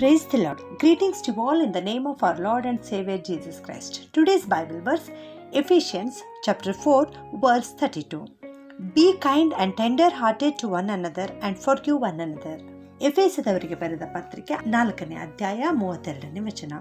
Praise the Lord. Greetings to all in the name of our Lord and Savior Jesus Christ. Today's Bible verse Ephesians chapter 4 verse 32. Be kind and tender hearted to one another and forgive one another. ಎಫೇಸದವರಿಗೆ ಬರೆದ ಪತ್ರಿಕೆ ನಾಲ್ಕನೇ ಅಧ್ಯಾಯ ಮೂವತ್ತೆರಡನೇ ವಚನ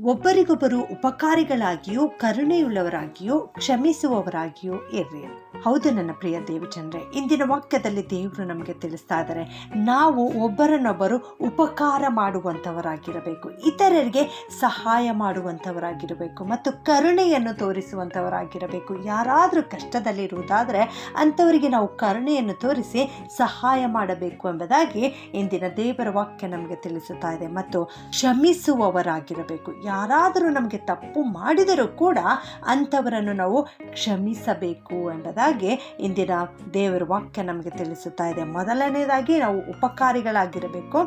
ಒಬ್ಬರಿಗೊಬ್ಬರು ಉಪಕಾರಿಗಳಾಗಿಯೂ, ಕರುಣೆಯುಳ್ಳವರಾಗಿಯೂ, ಕ್ಷಮಿಸುವವರಾಗಿಯೂ ಇರ್ರಿ. ಹೌದು ನನ್ನ ಪ್ರಿಯ ದೇವಚಂದ್ರೆ, ಇಂದಿನ ವಾಕ್ಯದಲ್ಲಿ ದೇವರು ನಮಗೆ ತಿಳಿಸ್ತಾ ಇದ್ದಾರೆ ನಾವು ಒಬ್ಬರನ್ನೊಬ್ಬರು ಉಪಕಾರ ಮಾಡುವಂಥವರಾಗಿರಬೇಕು, ಇತರರಿಗೆ ಸಹಾಯ ಮಾಡುವಂಥವರಾಗಿರಬೇಕು ಮತ್ತು ಕರುಣೆಯನ್ನು ತೋರಿಸುವಂಥವರಾಗಿರಬೇಕು. ಯಾರಾದರೂ ಕಷ್ಟದಲ್ಲಿರುವುದಾದರೆ ಅಂಥವರಿಗೆ ನಾವು ಕರುಣೆಯನ್ನು ತೋರಿಸಿ ಸಹಾಯ ಮಾಡಬೇಕು ಎಂಬುದಾಗಿ ಇಂದಿನ ದೇವರ ವಾಕ್ಯ ನಮಗೆ ತಿಳಿಸುತ್ತಾ ಇದೆ ಮತ್ತು ಕ್ಷಮಿಸುವವರಾಗಿರಬೇಕು. ಯಾರಾದರೂ ನಮಗೆ ತಪ್ಪು ಮಾಡಿದರೂ ಕೂಡ ಅಂಥವರನ್ನು ನಾವು ಕ್ಷಮಿಸಬೇಕು ಎಂಬುದಾಗಿ ಇಂದಿನ ದೇವರ ವಾಕ್ಯ ನಮಗೆ ತಿಳಿಸುತ್ತಾ ಇದೆ. ಮೊದಲನೇದಾಗಿ ನಾವು ಉಪಕಾರಿಗಳಾಗಿರಬೇಕು,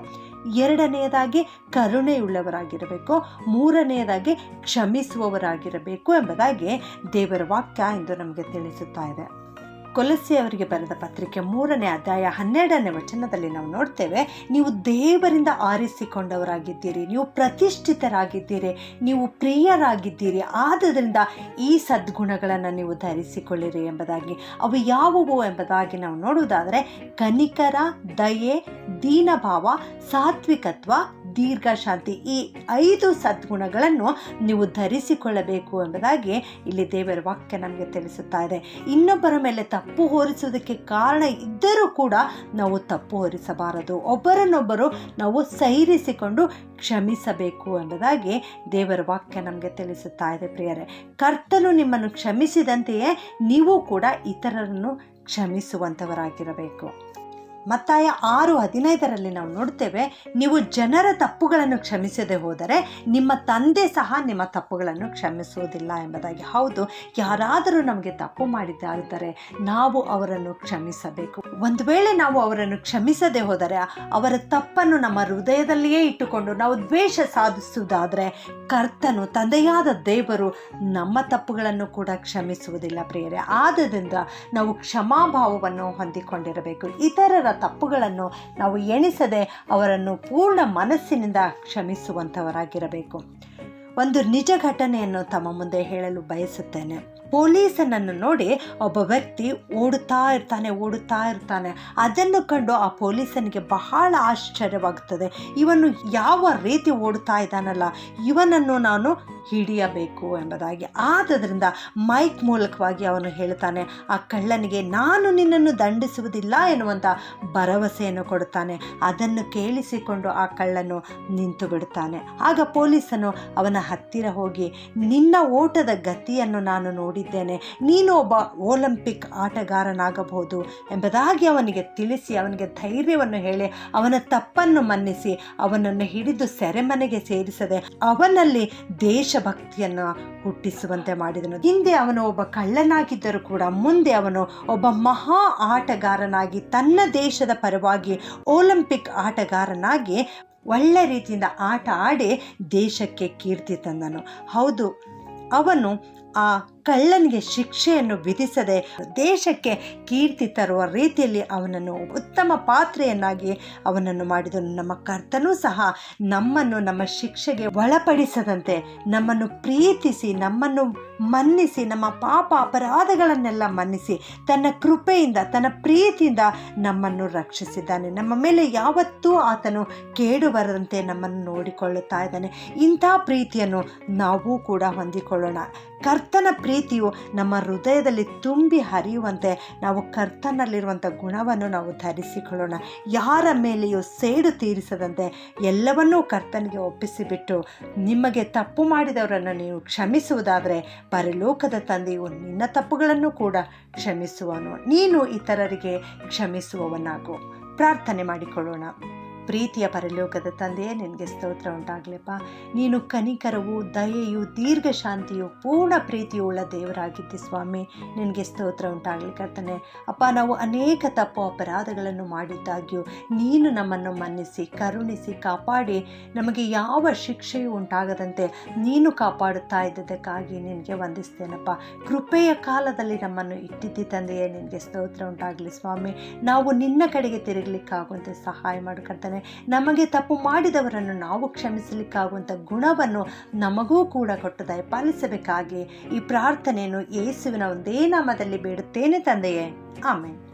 ಎರಡನೆಯದಾಗಿ ಕರುಣೆಯುಳ್ಳವರಾಗಿರಬೇಕು, ಮೂರನೆಯದಾಗಿ ಕ್ಷಮಿಸುವವರಾಗಿರಬೇಕು ಎಂಬುದಾಗಿ ದೇವರ ವಾಕ್ಯ ಎಂದು ನಮಗೆ ತಿಳಿಸುತ್ತಾ ಇದೆ. ಕೊಲಸಿಯವರಿಗೆ ಬರೆದ ಪತ್ರಿಕೆ ಮೂರನೇ ಅಧ್ಯಾಯ ಹನ್ನೆರಡನೇ ವಚನದಲ್ಲಿ ನಾವು ನೋಡ್ತೇವೆ, ನೀವು ದೇವರಿಂದ ಆರಿಸಿಕೊಂಡವರಾಗಿದ್ದೀರಿ, ನೀವು ಪ್ರತಿಷ್ಠಿತರಾಗಿದ್ದೀರಿ, ನೀವು ಪ್ರಿಯರಾಗಿದ್ದೀರಿ, ಆದ್ದರಿಂದ ಈ ಸದ್ಗುಣಗಳನ್ನು ನೀವು ಧರಿಸಿಕೊಳ್ಳಿರಿ ಎಂಬುದಾಗಿ. ಅವು ಯಾವುವು ಎಂಬುದಾಗಿ ನಾವು ನೋಡುವುದಾದರೆ, ಕನಿಕರ, ದಯೆ, ದೀನಭಾವ, ಸಾತ್ವಿಕತ್ವ ದೀರ್ಘಶಾಂತಿ ಈ ಐದು ಸದ್ಗುಣಗಳನ್ನು ನೀವು ಧರಿಸಿಕೊಳ್ಳಬೇಕು ಎಂಬುದಾಗಿ ಇಲ್ಲಿ ದೇವರ ವಾಕ್ಯ ನಮಗೆ ತಿಳಿಸುತ್ತಾ ಇದೆ. ಇನ್ನೊಬ್ಬರ ಮೇಲೆ ತಪ್ಪು ಹೊರಿಸುವುದಕ್ಕೆ ಕಾರಣ ಇದ್ದರೂ ಕೂಡ ನಾವು ತಪ್ಪು ಹೊರಿಸಬಾರದು. ಒಬ್ಬರನ್ನೊಬ್ಬರು ನಾವು ಸೈರಿಸಿಕೊಂಡು ಕ್ಷಮಿಸಬೇಕು ಎಂಬುದಾಗಿ ದೇವರ ವಾಕ್ಯ ನಮಗೆ ತಿಳಿಸುತ್ತಾ ಇದೆ ಪ್ರಿಯರೇ. ಕರ್ತನು ನಿಮ್ಮನ್ನು ಕ್ಷಮಿಸಿದಂತೆಯೇ ನೀವು ಕೂಡ ಇತರರನ್ನು ಕ್ಷಮಿಸುವಂಥವರಾಗಿರಬೇಕು ಮತ್ತಾಯ ಆರು ಹದಿನೈದರಲ್ಲಿ ನಾವು ನೋಡ್ತೇವೆ, ನೀವು ಜನರ ತಪ್ಪುಗಳನ್ನು ಕ್ಷಮಿಸದೆ ಹೋದರೆ ನಿಮ್ಮ ತಂದೆ ಸಹ ನಿಮ್ಮ ತಪ್ಪುಗಳನ್ನು ಕ್ಷಮಿಸುವುದಿಲ್ಲ ಎಂಬುದಾಗಿ. ಹೌದು, ಯಾರಾದರೂ ನಮಗೆ ತಪ್ಪು ಮಾಡಿದ್ದಾರೆ ನಾವು ಅವರನ್ನು ಕ್ಷಮಿಸಬೇಕು. ಒಂದು ವೇಳೆ ನಾವು ಅವರನ್ನು ಕ್ಷಮಿಸದೆ ಹೋದರೆ ಅವರ ತಪ್ಪನ್ನು ನಮ್ಮ ಹೃದಯದಲ್ಲಿಯೇ ಇಟ್ಟುಕೊಂಡು ನಾವು ದ್ವೇಷ ಸಾಧಿಸುವುದಾದರೆ ಕರ್ತನು ತಂದೆಯಾದ ದೇವರು ನಮ್ಮ ತಪ್ಪುಗಳನ್ನು ಕೂಡ ಕ್ಷಮಿಸುವುದಿಲ್ಲ ಪ್ರಿಯರೇ. ಆದ್ದರಿಂದ ನಾವು ಕ್ಷಮಾಭಾವವನ್ನು ಹೊಂದಿಕೊಂಡಿರಬೇಕು. ಇತರರ ತಪ್ಪುಗಳನ್ನು ನಾವು ಎಣಿಸದೆ ಅವರನ್ನು ಪೂರ್ಣ ಮನಸ್ಸಿನಿಂದ ಕ್ಷಮಿಸುವಂಥವರಾಗಿರಬೇಕು. ಒಂದು ನಿಜ ಘಟನೆಯನ್ನು ತಮ್ಮ ಮುಂದೆ ಹೇಳಲು ಬಯಸುತ್ತೇನೆ. ಪೊಲೀಸನನ್ನು ನೋಡಿ ಒಬ್ಬ ವ್ಯಕ್ತಿ ಓಡುತ್ತಾ ಇರ್ತಾನೆ ಓಡುತ್ತಾ ಇರ್ತಾನೆ. ಅದನ್ನು ಕಂಡು ಆ ಪೊಲೀಸನಿಗೆ ಬಹಳ ಆಶ್ಚರ್ಯವಾಗುತ್ತದೆ. ಇವನು ಯಾವ ರೀತಿ ಓಡುತ್ತಾ ಇದ್ದಾನಲ್ಲ. ಇವನನ್ನು ನಾನು ಹಿಡಿಯಬೇಕು ಎಂಬುದಾಗಿ. ಆದ್ದರಿಂದ ಮೈಕ್ ಮೂಲಕವಾಗಿ ಅವನು ಹೇಳ್ತಾನೆ, ಆ ಕಳ್ಳನಿಗೆ ನಾನು ನಿನ್ನನ್ನು ದಂಡಿಸುವುದಿಲ್ಲ ಎನ್ನುವಂಥ ಭರವಸೆಯನ್ನು ಕೊಡುತ್ತಾನೆ. ಅದನ್ನು ಕೇಳಿಸಿಕೊಂಡು ಆ ಕಳ್ಳನು ನಿಂತು ಬಿಡುತ್ತಾನೆ. ಆಗ ಪೊಲೀಸನು ಅವನ ಹತ್ತಿರ ಹೋಗಿ, ನಿನ್ನ ಓಟದ ಗತಿಯನ್ನು ನಾನು ನೋಡಿದ್ದೇನೆ. ನೀನು ಒಬ್ಬ ಒಲಿಂಪಿಕ್ ಆಟಗಾರನಾಗಬಹುದು ಎಂಬುದಾಗಿ ಅವನಿಗೆ ತಿಳಿಸಿ, ಅವನಿಗೆ ಧೈರ್ಯವನ್ನು ಹೇಳಿ, ಅವನ ತಪ್ಪನ್ನು ಮನ್ನಿಸಿ, ಅವನನ್ನು ಹಿಡಿದು ಸೆರೆಮನೆಗೆ ಸೇರಿಸದೆ, ಅವನಲ್ಲಿ ದೇಶಭಕ್ತಿಯನ್ನು ಹುಟ್ಟಿಸುವಂತೆ ಮಾಡಿದನು. ಹಿಂದೆ ಅವನು ಒಬ್ಬ ಕಳ್ಳನಾಗಿದ್ದರೂ ಕೂಡ ಮುಂದೆ ಅವನು ಒಬ್ಬ ಮಹಾ ಆಟಗಾರನಾಗಿ ತನ್ನ ದೇಶದ ಪರವಾಗಿ ಒಲಿಂಪಿಕ್ ಆಟಗಾರನಾಗಿ ಒಳ್ಳೆ ರೀತಿಯಿಂದ ಆಟ ಆಡಿ ದೇಶಕ್ಕೆ ಕೀರ್ತಿ ತಂದನು. ಹೌದು, ಅವನು ಆ ಕಳ್ಳನಿಗೆ ಶಿಕ್ಷೆಯನ್ನು ವಿಧಿಸದೆ ದೇಶಕ್ಕೆ ಕೀರ್ತಿ ತರುವ ರೀತಿಯಲ್ಲಿ ಅವನನ್ನು ಉತ್ತಮ ಪಾತ್ರೆಯನ್ನಾಗಿ ಅವನನ್ನು ಮಾಡಿದನು. ನಮ್ಮ ಕರ್ತನೂ ಸಹ ನಮ್ಮನ್ನು ನಮ್ಮ ಶಿಕ್ಷೆಗೆ ಒಳಪಡಿಸದಂತೆ ನಮ್ಮನ್ನು ಪ್ರೀತಿಸಿ, ನಮ್ಮನ್ನು ಮನ್ನಿಸಿ, ನಮ್ಮ ಪಾಪ ಅಪರಾಧಗಳನ್ನೆಲ್ಲ ಮನ್ನಿಸಿ, ತನ್ನ ಕೃಪೆಯಿಂದ, ತನ್ನ ಪ್ರೀತಿಯಿಂದ ನಮ್ಮನ್ನು ರಕ್ಷಿಸಿದ್ದಾನೆ. ನಮ್ಮ ಮೇಲೆ ಯಾವತ್ತೂ ಆತನು ಕೇಡು ಬರದಂತೆ ನಮ್ಮನ್ನು ನೋಡಿಕೊಳ್ಳುತ್ತಾ ಇದ್ದಾನೆ. ಇಂಥ ಪ್ರೀತಿಯನ್ನು ನಾವು ಕೂಡ ಹೊಂದಿಕೊಳ್ಳೋಣ. ಕರ್ತನ ಪ್ರೀತಿಯು ನಮ್ಮ ಹೃದಯದಲ್ಲಿ ತುಂಬಿ ಹರಿಯುವಂತೆ ನಾವು ಕರ್ತನಲ್ಲಿರುವಂಥ ಗುಣವನ್ನು ನಾವು ಧರಿಸಿಕೊಳ್ಳೋಣ. ಯಾರ ಮೇಲೆಯೂ ಸೇಡು ತೀರಿಸದಂತೆ ಎಲ್ಲವನ್ನೂ ಕರ್ತನಿಗೆ ಒಪ್ಪಿಸಿಬಿಟ್ಟು ನಿಮಗೆ ತಪ್ಪು ಮಾಡಿದವರನ್ನು ನೀವು ಕ್ಷಮಿಸುವುದಾದರೆ ಪರಲೋಕದ ತಂದೆಯು ನಿನ್ನ ತಪ್ಪುಗಳನ್ನು ಕೂಡ ಕ್ಷಮಿಸುವನು. ನೀನು ಇತರರಿಗೆ ಕ್ಷಮಿಸುವವನಾಗು. ಪ್ರಾರ್ಥನೆ ಮಾಡಿಕೊಳ್ಳೋಣ. ಪ್ರೀತಿಯ ಪರಲೋಕದ ತಂದೆಯೇ ನಿನಗೆ ಸ್ತೋತ್ರ ಉಂಟಾಗಲಿಪ್ಪ. ನೀನು ಕನಿಕರವು ದಯೆಯು ದೀರ್ಘ ಶಾಂತಿಯು ಪೂರ್ಣ ಪ್ರೀತಿಯು ಉಳ್ಳ ದೇವರಾಗಿದ್ದಿ ಸ್ವಾಮಿ. ನಿನಗೆ ಸ್ತೋತ್ರ ಉಂಟಾಗಲಿ ಕರ್ತನೆ. ಅಪ್ಪ, ನಾವು ಅನೇಕ ತಪ್ಪು ಅಪರಾಧಗಳನ್ನು ಮಾಡಿದ್ದಾಗ್ಯೂ ನೀನು ನಮ್ಮನ್ನು ಮನ್ನಿಸಿ, ಕರುಣಿಸಿ, ಕಾಪಾಡಿ. ನಮಗೆ ಯಾವ ಶಿಕ್ಷೆಯು ಉಂಟಾಗದಂತೆ ನೀನು ಕಾಪಾಡುತ್ತಾ ಇದ್ದದಕ್ಕಾಗಿ ನಿನಗೆ ವಂದಿಸ್ತೇನಪ್ಪ. ಕೃಪೆಯ ಕಾಲದಲ್ಲಿ ನಮ್ಮನ್ನು ಇಟ್ಟಿದ್ದಿ ತಂದೆಯೇ ನಿನಗೆ ಸ್ತೋತ್ರ ಉಂಟಾಗಲಿ ಸ್ವಾಮಿ. ನಾವು ನಿನ್ನ ಕಡೆಗೆ ತಿರುಗಲಿಕ್ಕಾಗುವಂತೆ ಸಹಾಯ ಮಾಡು ನಮಗೆ ತಪ್ಪು ಮಾಡಿದವರನ್ನು ನಾವು ಕ್ಷಮಿಸಲಿಕ್ಕಾಗುವಂಥ ಗುಣವನ್ನು ನಮಗೂ ಕೂಡ ಕೊಟ್ಟು ದಯಪಾಲಿಸಬೇಕಾಗಿ ಈ ಪ್ರಾರ್ಥನೆಯನ್ನು ಯೇಸುವಿನ ಒಂದೇ ನಾಮದಲ್ಲಿ ಬೇಡುತ್ತೇನೆ ತಂದೆಯೇ. ಆಮೇಲೆ